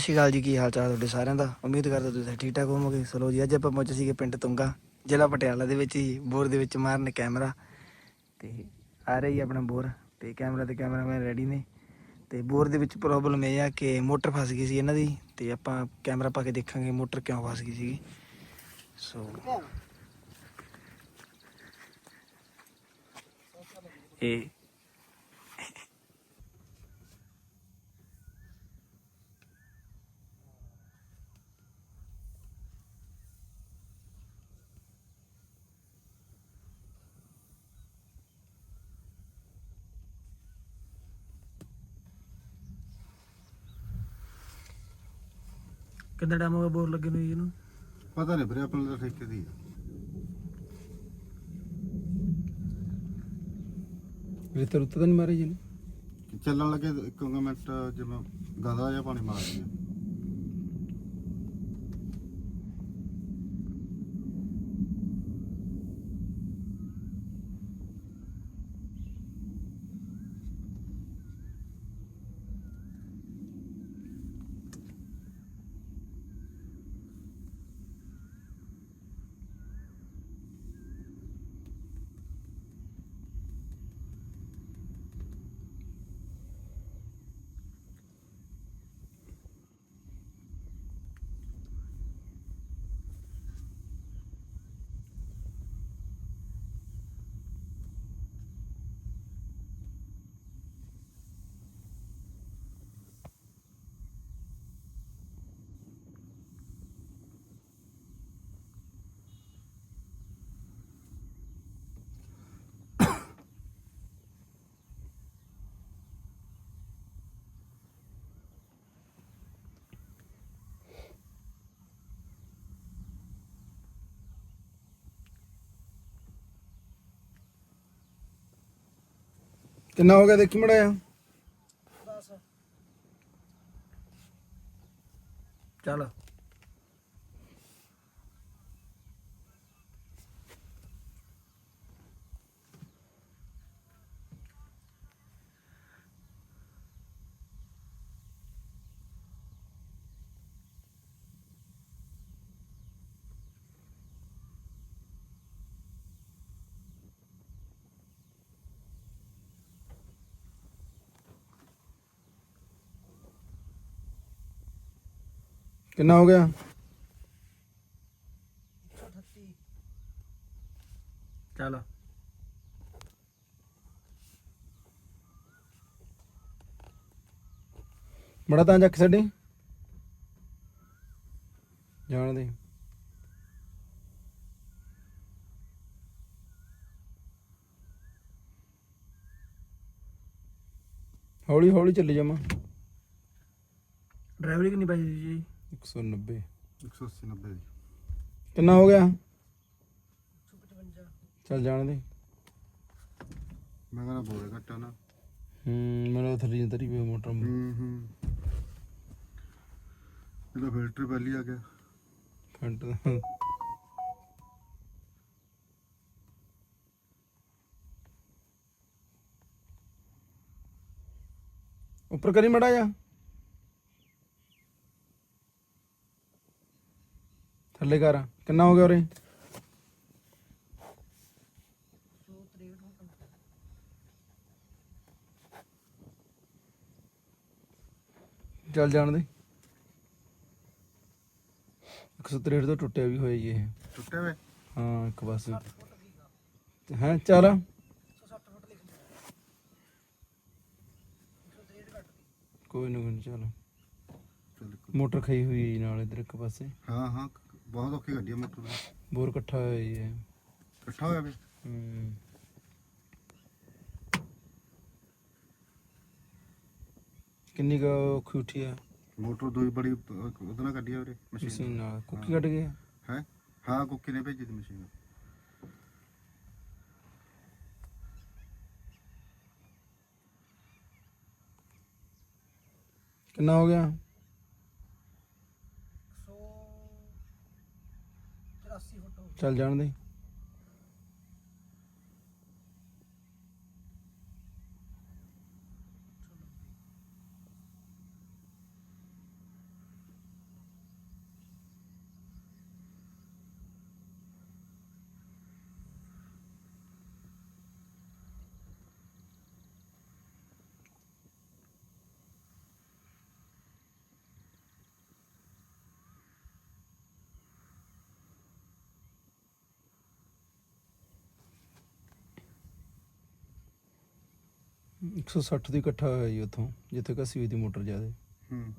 ਸਤਿ ਸ਼੍ਰੀ ਅਕਾਲ ਜੀ, ਕੀ ਹਾਲ ਚਾਲ ਤੁਹਾਡੇ ਸਾਰਿਆਂ ਦਾ? ਉਮੀਦ ਕਰਦਾ ਤੁਸੀਂ ਠੀਕ ਠਾਕ ਹੋਵੋਗੇ। ਸਲੋ ਜੀ, ਅੱਜ ਆਪਾਂ ਪਹੁੰਚੇ ਸੀਗੇ ਪਿੰਡ ਤੁੰਗਾ, ਜ਼ਿਲ੍ਹਾ ਪਟਿਆਲਾ ਦੇ ਵਿੱਚ ਹੀ, ਬੋਰ ਦੇ ਵਿੱਚ ਮਾਰਨ ਕੈਮਰਾ। ਤੇ ਆ ਰਹੀ ਆਪਣਾ ਬੋਰ, ਤੇ ਕੈਮਰਾ ਤੇ ਕੈਮਰਾਮੈਨ ਰੈਡੀ ਨੇ। ਤੇ ਬੋਰ ਦੇ ਵਿੱਚ ਪ੍ਰੋਬਲਮ ਇਹ ਆ ਕਿ ਮੋਟਰ ਫਸ ਗਈ ਸੀ ਇਹਨਾਂ ਦੀ, ਤੇ ਆਪਾਂ ਕੈਮਰਾ ਪਾ ਕੇ ਦੇਖਾਂਗੇ ਮੋਟਰ ਕਿਉਂ ਫਸ ਗਈ ਸੀਗੀ। ਸੋ ਇਹ ਕਿੰਨਾ ਟਾਈਮ ਹੋ ਗਿਆ ਬੋਰ ਲੱਗੇ ਨੂੰ ਜੀ ਇਹਨੂੰ? ਪਤਾ ਨਹੀਂ ਵੀਰੇ ਆਪਣੇ ਤਾਂ ਠੇਕੇ ਦੀ ਆ। ਰੇਤ ਰੁੱਤ ਤਾਂ ਨਹੀਂ ਮਾਰੀ ਜੀ ਚੱਲਣ ਲੱਗੇ ਇੱਕ ਮਿੰਟ ਜਿਵੇਂ ਗਦਾ ਜਿਹਾ ਪਾਣੀ ਮਾਰ ਦਿਆ ਕਿੰਨਾ ਹੋ ਗਿਆ ਦੇਖੀ ਮੜਾਇਆ 10 ਚੱਲ। ਕਿੰਨਾ ਹੋ ਗਿਆ? ਚੱਲ। ਬੜਾ ਤਾਂ ਚੱਕ ਛੱਡੀ। ਜਾਣ ਦੇ। ਹੌਲੀ ਹੌਲੀ ਚੱਲੀ ਜਾਵਾਂ। ਡਰਾਈਵਰੀ ਕਿੰਨੀ ਪਾਈ ਜੀ? 190 180 90 ਦੀ। ਕਿੰਨਾ ਹੋ ਗਿਆ? 155 ਚੱਲ ਜਾਣ ਦੇ। ਮੈਂ ਕਹਿੰਦਾ ਬੋਰੇ ਘੱਟਾ ਨਾ। ਹੂੰ ਮੇਰਾ ਥੱਲੇ ਤਰੀ ਪਈ ਮੋਟਰ ਹੂੰ ਹੂੰ। ਇਹਦਾ ਫਿਲਟਰ ਪਹਿਲੀ ਆ ਗਿਆ। ਫੰਟ ਦਾ ਉੱਪਰ ਕਰੀ ਮੜਾ ਜਾ ਥੱਲੇ ਕਰ। ਕਿੰਨਾ ਹੋ ਗਿਆ ਉਰੇ? ਚੱਲ ਜਾਣ ਦੇ। 163 ਤੋਂ ਟੁੱਟਿਆ ਵੀ ਹੋਇਆ ਜੀ ਇਹ। ਟੁੱਟੇ ਵੇ ਹਾਂ ਇੱਕ ਪਾਸੇ। ਹਾਂ ਚੱਲ। ਕੋਈ ਨਾ ਕੋਈ ਨੀ, ਚੱਲ। ਚੱਲ ਮੋਟਰ ਖਾਈ ਹੋਈ ਹੈ ਜੀ ਨਾਲ ਇਧਰ ਇੱਕ ਪਾਸੇ। ਹਾਂ ਹਾਂ ਬਹੁਤ ਔਖੀ ਗੱਡੀ ਆ ਮੋਟਰ ਬੋਰ ਇਕੱਠਾ ਹੋਇਆ ਜੀ ਇਹ। ਇਕੱਠਾ ਹੋਇਆ ਵੇ? ਹੂੰ। ਕਿੰਨੀ ਕੁ ਔਖੀ ਉੱਠੀ ਆ? ਮੋਟਰ ਦੋਈ ਬੜੀ ਉਹਦੇ ਨਾਲ ਕੱਢੀ ਆ ਵੀਰੇ ਮਸ਼ੀਨ ਮਸ਼ੀਨ ਨਾਲ। ਕੁੱਕੀ ਕੱਢ ਗਿਆ ਹੈ? ਹਾਂ ਕੁੱਕੀ ਨੇ ਭੇਜੀ ਦੀ ਮਸ਼ੀਨ ਕਿੰਨਾ ਹੋ ਗਿਆ? 183 ਫੁੱਟ ਹੋ ਚੱਲ ਜਾਣ ਦੇ। 160 ਦੀ ਇਕੱਠਾ ਹੋਇਆ ਜੀ ਉੱਥੋਂ ਜਿੱਥੇ ਘਸੀ ਹੋਈ ਦੀ ਮੋਟਰ ਜ਼ਿਆਦੇ ਹੂੰ।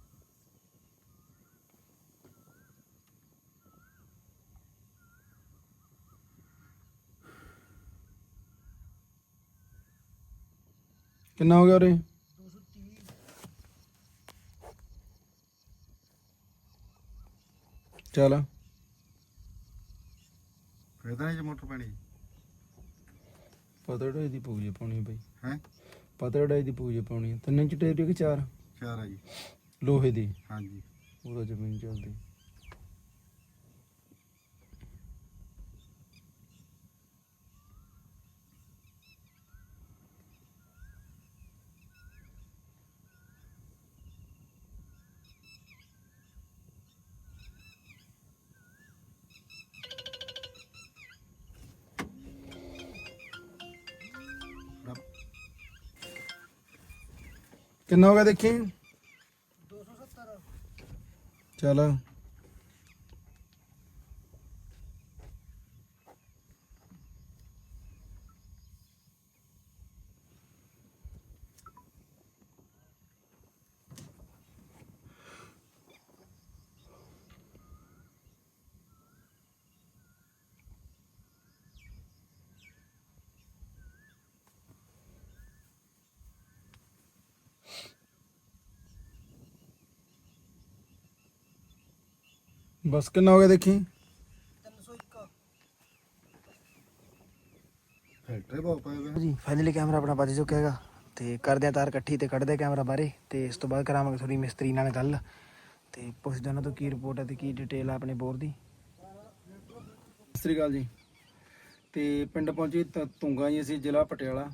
ਕਿੰਨਾ ਹੋ ਗਿਆ ਉਰੇ? ਚੱਲ। ਫੇਰ ਤਾਂ ਨਹੀਂ ਜੇ ਮੋਟਰ ਪੈਣੀ। ਪਤਾ ਢਾਈ ਦੀ ਪੂਜੇ ਪਾਉਣੀ ਬਈ। ਹੈ? ਪਤਾ ਢਾਈ ਦੀ ਪੂਜੇ ਪਾਉਣੀ ਆ। ਤਿੰਨ ਇੰਚ ਟੇਰੀ ਕਿ ਚਾਰ? ਚਾਰ ਆ ਜੀ। ਲੋਹੇ ਦੀ? ਹਾਂਜੀ। ਉਹਦਾ ਜ਼ਮੀਨ ਚੱਲਦੀ। ਕਿੰਨਾ ਹੋ ਗਿਆ ਦੇਖੀ? 270 ਚੱਲ। ਬਸ ਕਿੰਨਾ ਹੋ ਗਿਆ ਦੇਖੀ? ਫਿਲਟਰ ਹੀ ਬਹੁਤ ਪਏ ਵੇ ਜੀ ਫਾਈਨਲੀ ਕੈਮਰਾ ਆਪਣਾ ਵੱਜ ਚੁੱਕਿਆ ਹੈਗਾ ਤੇ ਕਰਦੇ ਆ ਤਾਰ ਇਕੱਠੀ ਤੇ ਕੱਢਦੇ ਕੈਮਰਾ ਬਾਹਰੇ ਤੇ ਇਸ ਤੋਂ ਬਾਅਦ ਕਰਾਵਾਂਗੇ ਥੋੜੀ ਮਿਸਤਰੀ ਨਾਲ ਗੱਲ। ਤੇ ਪੁੱਛਦੇ ਉਹਨਾਂ ਤੋਂ ਕੀ ਰਿਪੋਰਟ ਹੈ ਤੇ ਕੀ ਡਿਟੇਲ ਆ ਆਪਣੇ ਬੋਰ ਦੀ। ਸਤਿ ਸ੍ਰੀ ਅਕਾਲ ਜੀ। ਤੇ ਪਿੰਡ ਪਹੁੰਚੇ ਤ- ਤੁੰਗਾ ਜੀ ਅਸੀਂ ਜ਼ਿਲ੍ਹਾ ਪਟਿਆਲਾ।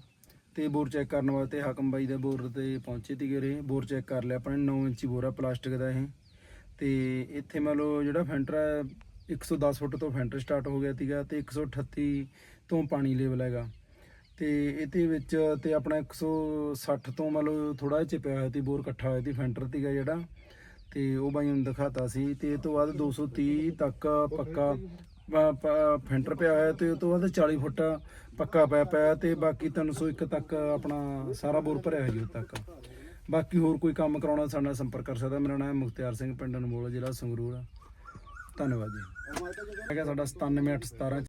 ਤੇ ਬੋਰ ਚੈੱਕ ਕਰਨ ਵਾਸਤੇ ਹਾਕਮ ਬਾਈ ਦੇ ਬੋਰ ਤੇ ਪਹੁੰਚੇ ਸੀਗੇ ਰੇ ਬੋਰ ਚੈੱਕ ਕਰ ਲਿਆ ਆਪਣੇ 9 ਇੰਚੀ ਬੋਰ ਆ ਪਲਾਸਟਿਕ ਦਾ ਇਹ। ਤੇ ਇੱਥੇ ਮੰਨ ਲਓ ਜਿਹੜਾ ਫੈਂਟਰ ਹੈ 110 ਫੁੱਟ ਤੋਂ ਫੈਂਟਰ ਸਟਾਰਟ ਹੋ ਗਿਆ ਸੀਗਾ ਤੇ 138 ਤੋਂ ਪਾਣੀ ਲੈਵਲ ਹੈਗਾ। ਤੇ ਇਹਦੇ ਵਿੱਚ ਤੇ ਆਪਣਾ 160 ਤੋਂ ਮੰਨ ਲਓ ਥੋੜਾ ਜਿਹਾ ਚਿਪਿਆ ਹੋਇਆ ਸੀ, ਬੋਰ ਇਕੱਠਾ ਹੋਇਆ ਸੀ ਫੈਂਟਰ ਸੀਗਾ ਜਿਹੜਾ। ਤੇ ਉਹ ਬਾਈ ਨੂੰ ਦਿਖਾਤਾ ਸੀ ਤੇ ਇਹ ਤੋਂ ਬਾਅਦ 230 ਤੱਕ ਪੱਕਾ ਫੈਂਟਰ ਪਿਆ ਹੋਇਆ ਤੇ ਉਹ ਤੋਂ ਬਾਅਦ 40 ਫੁੱਟ ਪੱਕਾ ਪਿਆ ਪਿਆ ਤੇ ਬਾਕੀ 301 ਤੱਕ ਆਪਣਾ ਸਾਰਾ ਬੋਰ ਭਰਿਆ ਹੋਇਆ ਜੀ ਉਦੋਂ ਤੱਕ। ਬਾਕੀ ਹੋਰ ਕੋਈ ਕੰਮ ਕਰਾਉਣਾ ਸਾਡੇ ਨਾਲ ਸੰਪਰਕ ਕਰ ਸਕਦਾ। ਮੇਰਾ ਨਾਮ ਹੈ ਮੁਖਤਿਆਰ ਸਿੰਘ, ਪਿੰਡ ਅਨਮੋਲ, ਜ਼ਿਲ੍ਹਾ ਸੰਗਰੂਰ। ਧੰਨਵਾਦ ਜੀ। ਹੈਗਾ ਸਾਡਾ 97817